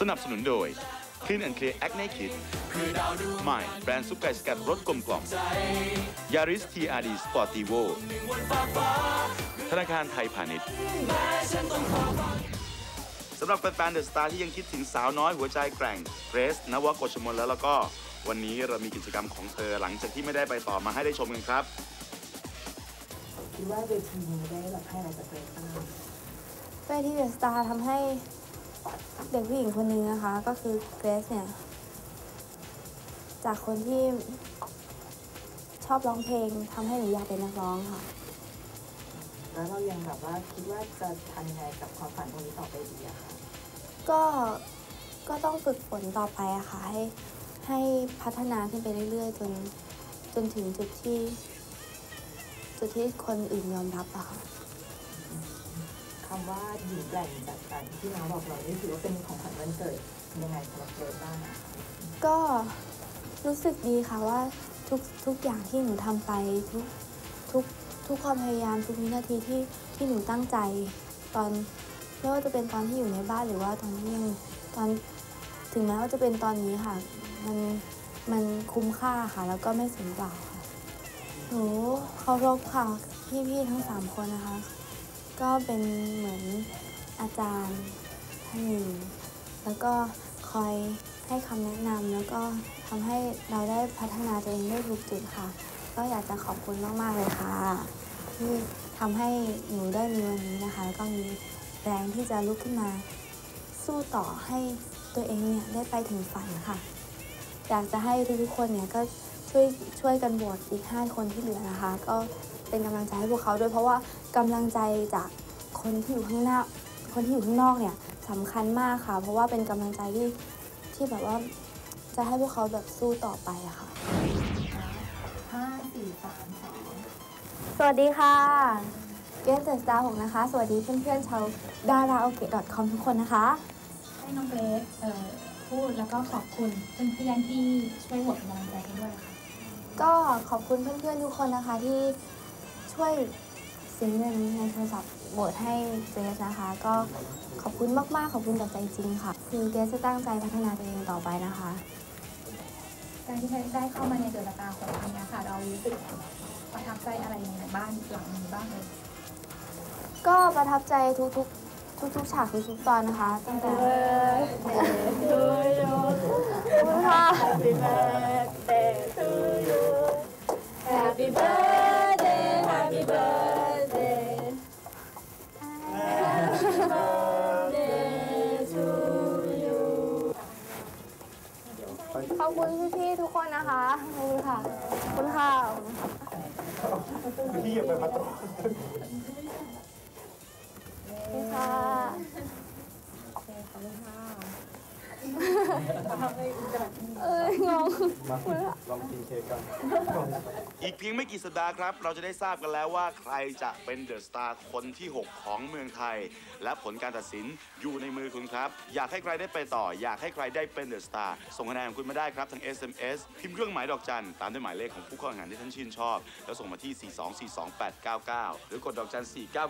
สนับสนุนโดย Clean and Clear Acne Kit ใหม่แบรนด์ซุปไก่สกัดรสกลมกล่อม Yaris TRD Sportivo ธนาคารไทยพาณิชย์สำหรับแฟนๆเดอะสตาร์ที่ยังคิดถึงสาวน้อยหัวใจแกร่งเกรซนวโกชมลแล้วแล้วก็วันนี้เรามีกิจกรรมของเธอหลังจากที่ไม่ได้ไปต่อมาให้ได้ชมกันครับคิดว่าเวทีนี้ได้แบบให้อะไรกับตัวเองบ้างเวทีเดอะสตาร์ทำให้ เด็กผู้หญิงคนหนึงนะคะ ก็คือเกรซเนี่ย จากคนที่ชอบร้องเพลงทำให้หนูอยากเป็นนักร้องค่ะ แล้วเรายังแบบว่าคิดว่าจะทำยังไงกับความฝันตรงนี้ต่อไปดีอะคะก็ก็ต้องฝึกฝนต่อไปอะค่ะ ให้ให้พัฒนาขึ้นไปเรื่อย ๆ จนจนถึงจุดที่ จุดที่คนอื่นยอมรับอะค่ะคำ ว่าหญิงแกร่งจากการที่น้าบอกเรานี่ถือว่าเป็นของขวัญวันเกิดยังไงสำหรับเกรซบ้างอะก็รู้สึกดีค่ะว่าทุกทุกอย่างที่หนูทำไปทุกทุกทุกความพยายามทุกวินาทีที่ที่หนูตั้งใจ ตอนไม่ว่าจะเป็นตอนที่อยู่ในบ้านหรือว่าตอนที่ยังตอนถึงแม้ว่าจะเป็นตอนนี้ค่ะ มันมันคุ้มค่าค่ะ แล้วก็ไม่สูญเปล่าค่ะ หนูเคารพค่ะพี่ๆทั้งสามคนนะคะ ก็เป็นเหมือนอาจารย์ท่านหนึ่ง แล้วก็คอยให้คำแนะนำแล้วก็ทำให้เราได้พัฒนาตัวเองได้ทุกจุดค่ะ ก็อยากจะขอบคุณมาก ๆ เลยค่ะ ที่ทำให้หนูได้มีวันนี้นะคะ แล้วก็มีแรงที่จะลุกขึ้นมาสู้ต่อให้ตัวเองเนี่ยได้ไปถึงฝันค่ะ อยากจะให้ทุกๆคนเนี่ยก็ช่วยช่วยกันโหวตอีก 5 คนที่เหลือนะคะ ก็ เป็นกำลังใจให้พวกเขาด้วยเพราะว่ากำลังใจจากคนที่อยู่ข้างหน้า คนที่อยู่ข้างนอกเนี่ยสำคัญมากค่ะ เพราะว่าเป็นกำลังใจที่ที่แบบว่าจะให้พวกเขาแบบสู้ต่อไปอะค่ะห้าสี่สามสองสวัสดีค่ะเกสเดอะสตาร์ผมนะคะ สวัสดีเพื่อนๆชาวดาราโอเกะ .com ทุกคนนะคะ ให้น้องเกรซเอ่อพูดแล้วก็ขอบคุณเพื่อนๆที่ช่วยโหวตเป็นกำลังใจให้ด้วยค่ะ ก็ขอบคุณเพื่อนๆทุกคนนะคะที่ ช่วยเสียเงินในโทรศัพท์โหวตให้เกรซนะคะ ก็ขอบคุณมาก ๆ ขอบคุณจากใจจริงค่ะ คือเกรซจะตั้งใจพัฒนาตัวเองต่อไปนะคะ การที่ได้เข้ามาในเดือนละตาของเราเนี่ยค่ะเรารู้สึกประทับใจอะไรยังไงบ้างหลังนี้บ้างเลยก็ประทับใจทุกๆ ทุกๆฉากทุกๆตอนนะคะตั้งแต่ ขอบคุณพี่ๆทุกคนนะคะขอบคุณค่ะขอบคุณค่ะพี่อย่าไปมาตรงขอบคุณค่ะ เอ้ยงงมาลองกินเค้กกัน อีกเพียงไม่กี่สัปดาห์ครับ เราจะได้ทราบกันแล้วว่าใครจะเป็นเดอะสตาร์คนที่ 6 ของเมืองไทย และผลการตัดสินอยู่ในมือคุณครับ อยากให้ใครได้ไปต่อ อยากให้ใครได้เป็นเดอะสตาร์ส่งคะแนนของคุณมาได้ครับทาง SMS พิมพ์เครื่องหมายดอกจันตามด้วยหมายเลขของผู้เข้าแข่งขันที่ท่านชื่นชอบ แล้วส่งมาที่ 4242899 หรือกดดอกจัน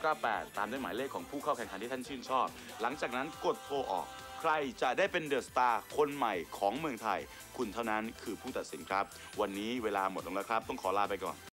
4998 ตามด้วยหมายเลขของผู้เข้าแข่งขันที่ท่านชื่นชอบ หลังจากนั้นกดโทรออก ใครจะได้เป็นเดอะสตาร์คนใหม่ของเมืองไทย คุณเท่านั้นคือผู้ตัดสินครับ วันนี้เวลาหมดลงแล้วครับ ต้องขอลาไปก่อน